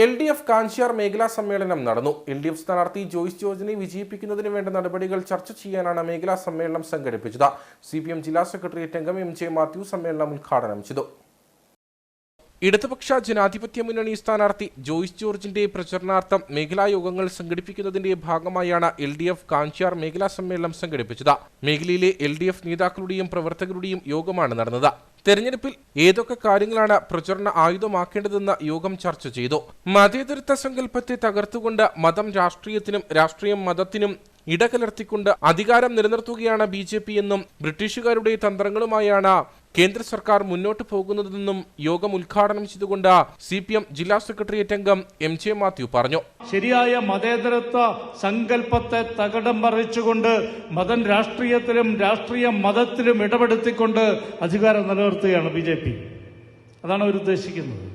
L D F Kanchiyar മേഖലാ സമ്മേളനം നടന്നു. എൽ ഡി എഫ് സ്ഥാനാർത്ഥി ജോയ്സ് ജോർജിനെ വിജയിപ്പിക്കുന്നതിന് വേണ്ട നടപടികൾ ചർച്ച ചെയ്യാനാണ് മേഖലാ സമ്മേളനം സംഘടിപ്പിച്ചത്. സി പി എം ജില്ലാ സെക്രട്ടേറിയറ്റ് അംഗം എം ജെ മാത്യു സമ്മേളനം ഉദ്ഘാടനം ചെയ്തു. ഇടതുപക്ഷ ജനാധിപത്യ മുന്നണി സ്ഥാനാർത്ഥി ജോയ്സ് ജോർജിന്റെ പ്രചരണാർത്ഥം മേഖലാ യോഗങ്ങൾ സംഘടിപ്പിക്കുന്നതിന്റെ ഭാഗമായാണ് എൽ ഡി എഫ് കാഞ്ചിയാർ മേഖലാ സമ്മേളനം സംഘടിപ്പിച്ചത്. മേഖലയിലെ എൽ ഡി എഫ് നേതാക്കളുടെയും പ്രവർത്തകരുടെയും യോഗമാണ് നടന്നത്. തെരഞ്ഞെടുപ്പിൽ ഏതൊക്കെ കാര്യങ്ങളാണ് പ്രചരണ ആയുധമാക്കേണ്ടതെന്ന് യോഗം ചർച്ച ചെയ്തു. മതേതരത്വ സങ്കല്പത്തെ തകർത്തുകൊണ്ട് മതം രാഷ്ട്രീയത്തിനും രാഷ്ട്രീയം മതത്തിനും ഇടകലർത്തിക്കൊണ്ട് അധികാരം നിലനിർത്തുകയാണ് ബി എന്നും ബ്രിട്ടീഷുകാരുടെ തന്ത്രങ്ങളുമായാണ് കേന്ദ്ര സർക്കാർ മുന്നോട്ട് പോകുന്നതെന്നും യോഗം ഉദ്ഘാടനം ചെയ്തുകൊണ്ട് സി പി എം ജില്ലാ സെക്രട്ടേറിയറ്റ് അംഗം എം ജെ മാത്യു പറഞ്ഞു. ശരിയായ മതേതരത്വ സങ്കല്പത്തെ തകടം മറിച്ചുകൊണ്ട് മതം രാഷ്ട്രീയത്തിലും രാഷ്ട്രീയ മതത്തിലും ഇടപെടുത്തിക്കൊണ്ട് അധികാരം നിലനിർത്തുകയാണ് ബി ജെ പി. അതാണ് അവർ ഉദ്ദേശിക്കുന്നത്.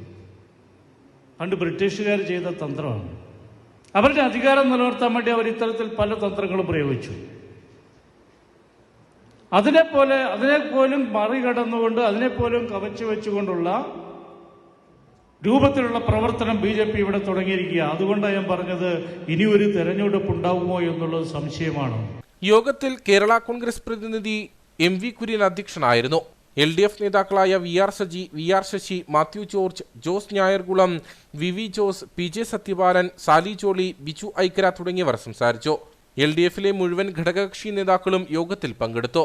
പണ്ട് ബ്രിട്ടീഷുകാർ ചെയ്ത തന്ത്രമാണ്. അവരുടെ അധികാരം നിലനിർത്താൻ വേണ്ടി അവർ ഇത്തരത്തിൽ പല തന്ത്രങ്ങളും പ്രയോഗിച്ചു. അതിനെപ്പോലെ അതിനെപ്പോലും മറികടന്നുകൊണ്ട് അതിനെപ്പോലും കവച്ചു വെച്ചുകൊണ്ടുള്ള രൂപത്തിലുള്ള പ്രവർത്തനം ബി ജെ പി ഇവിടെ തുടങ്ങിയിരിക്കുക. അതുകൊണ്ടാണ് ഞാൻ പറഞ്ഞത് ഇനി ഒരു തെരഞ്ഞെടുപ്പ് ഉണ്ടാവുമോ എന്നുള്ളത് സംശയമാണ്. യോഗത്തിൽ കേരള കോൺഗ്രസ് പ്രതിനിധി എം വി കുര്യൻ അധ്യക്ഷനായിരുന്നു. എൽ ഡി എഫ് നേതാക്കളായ V R Saji V R Sasi Mathew George Jose Njayarkulam V V Jose P J Sathyapalan Sally Jolly Biju Aikkara തുടങ്ങിയവർ സംസാരിച്ചു. എൽ ഡി എഫിലെ മുഴുവൻ ഘടകകക്ഷി നേതാക്കളും യോഗത്തിൽ പങ്കെടുത്തു